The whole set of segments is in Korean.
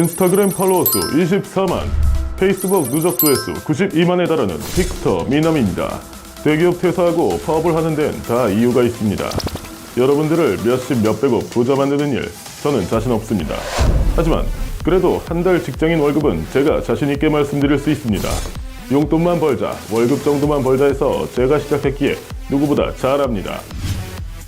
인스타그램 팔로워 수 24만, 페이스북 누적 조회수 92만에 달하는 픽터 미남입니다. 대기업 퇴사하고 파업을 하는 데는 다 이유가 있습니다. 여러분들을 몇십 몇백억 부자 만드는 일, 저는 자신 없습니다. 하지만 그래도 한 달 직장인 월급은 제가 자신 있게 말씀드릴 수 있습니다. 용돈만 벌자, 월급 정도만 벌자 해서 제가 시작했기에 누구보다 잘합니다.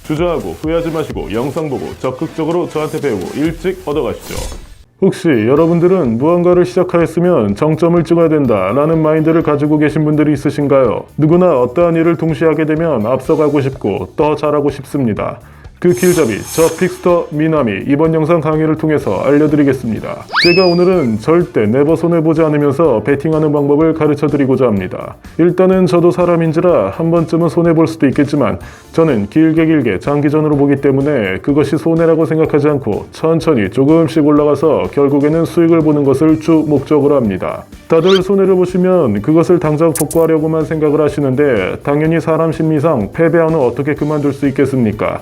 주저하고 후회하지 마시고 영상 보고 적극적으로 저한테 배우고 일찍 얻어가시죠. 혹시 여러분들은 무언가를 시작하였으면 정점을 찍어야 된다 라는 마인드를 가지고 계신 분들이 있으신가요? 누구나 어떠한 일을 동시에 하게 되면 앞서가고 싶고 더 잘하고 싶습니다. 그 길잡이 저 픽스터 미남이 이번 영상 강의를 통해서 알려드리겠습니다. 제가 오늘은 절대 네버 손해보지 않으면서 베팅하는 방법을 가르쳐 드리고자 합니다. 일단은 저도 사람인지라 한 번쯤은 손해볼 수도 있겠지만 저는 길게 길게 장기전으로 보기 때문에 그것이 손해라고 생각하지 않고 천천히 조금씩 올라가서 결국에는 수익을 보는 것을 주 목적으로 합니다. 다들 손해를 보시면 그것을 당장 복구하려고만 생각을 하시는데 당연히 사람 심리상 패배하는 어떻게 그만둘 수 있겠습니까?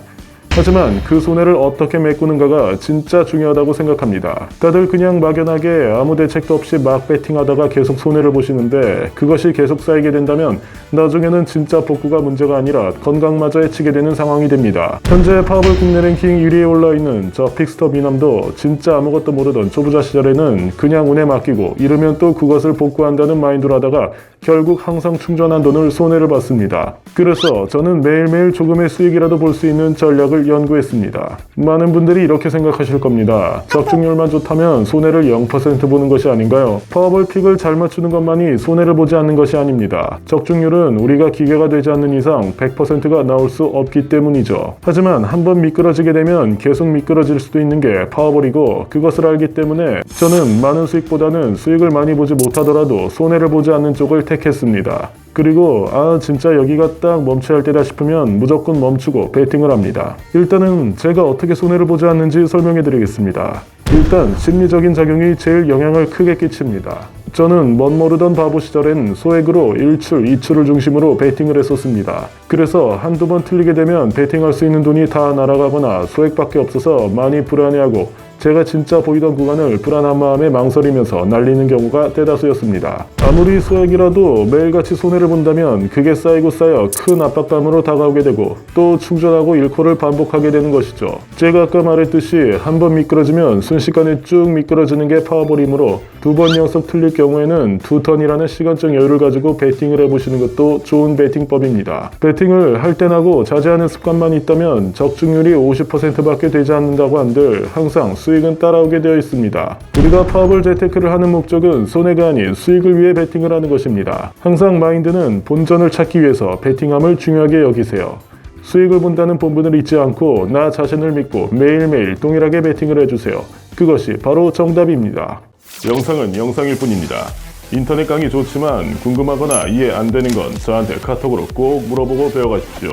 하지만 그 손해를 어떻게 메꾸는가가 진짜 중요하다고 생각합니다. 다들 그냥 막연하게 아무 대책도 없이 막 배팅하다가 계속 손해를 보시는데 그것이 계속 쌓이게 된다면 나중에는 진짜 복구가 문제가 아니라 건강마저 해치게 되는 상황이 됩니다. 현재 파워볼 국내 랭킹 1위에 올라 있는 저 픽스터 미남도 진짜 아무것도 모르던 초보자 시절에는 그냥 운에 맡기고 이러면 또 그것을 복구한다는 마인드로 하다가 결국 항상 충전한 돈을 손해를 봤습니다. 그래서 저는 매일매일 조금의 수익이라도 볼 수 있는 전략을 연구했습니다. 많은 분들이 이렇게 생각하실 겁니다. 적중률만 좋다면 손해를 0% 보는 것이 아닌가요? 파워볼 픽을 잘 맞추는 것만이 손해를 보지 않는 것이 아닙니다. 적중률은 우리가 기계가 되지 않는 이상 100%가 나올 수 없기 때문이죠. 하지만 한번 미끄러지게 되면 계속 미끄러질 수도 있는 게 파워볼이고 그것을 알기 때문에 저는 많은 수익보다는 수익을 많이 보지 못하더라도 손해를 보지 않는 쪽을 택했습니다. 그리고 아 진짜 여기가 딱 멈춰야 할 때다 싶으면 무조건 멈추고 베팅을 합니다. 일단은 제가 어떻게 손해를 보지 않는지 설명해 드리겠습니다. 일단 심리적인 작용이 제일 영향을 크게 끼칩니다. 저는 멋 모르던 바보 시절엔 소액으로 1출, 2출을 중심으로 베팅을 했었습니다. 그래서 한두 번 틀리게 되면 베팅할 수 있는 돈이 다 날아가거나 소액밖에 없어서 많이 불안해하고 제가 진짜 보이던 구간을 불안한 마음에 망설이면서 날리는 경우가 대다수였습니다. 아무리 소액이라도 매일같이 손해를 본다면 그게 쌓이고 쌓여 큰 압박감으로 다가오게 되고 또 충전하고 잃고를 반복하게 되는 것이죠. 제가 아까 말했듯이 한 번 미끄러지면 순식간에 쭉 미끄러지는 게 파워볼이므로 두 번 연속 틀릴 경우에는 두 턴이라는 시간적 여유를 가지고 베팅을 해보시는 것도 좋은 베팅법입니다. 베팅을 할 땐 하고 자제하는 습관만 있다면 적중률이 50%밖에 되지 않는다고 한들 항상 수 익은 따라오게 되어 있습니다. 우리가 파워볼 재테크를 하는 목적은 손해가 아닌 수익을 위해 베팅을 하는 것입니다. 항상 마인드는 본전을 찾기 위해서 베팅함을 중요하게 여기세요. 수익을 본다는 본분을 잊지 않고 나 자신을 믿고 매일매일 동일하게 베팅을 해주세요. 그것이 바로 정답입니다. 영상은 영상일 뿐입니다. 인터넷 강의 좋지만 궁금하거나 이해 안 되는 건 저한테 카톡으로 꼭 물어보고 배워가십시오.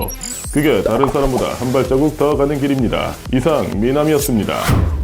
그게 다른 사람보다 한 발자국 더 가는 길입니다. 이상 미남이었습니다.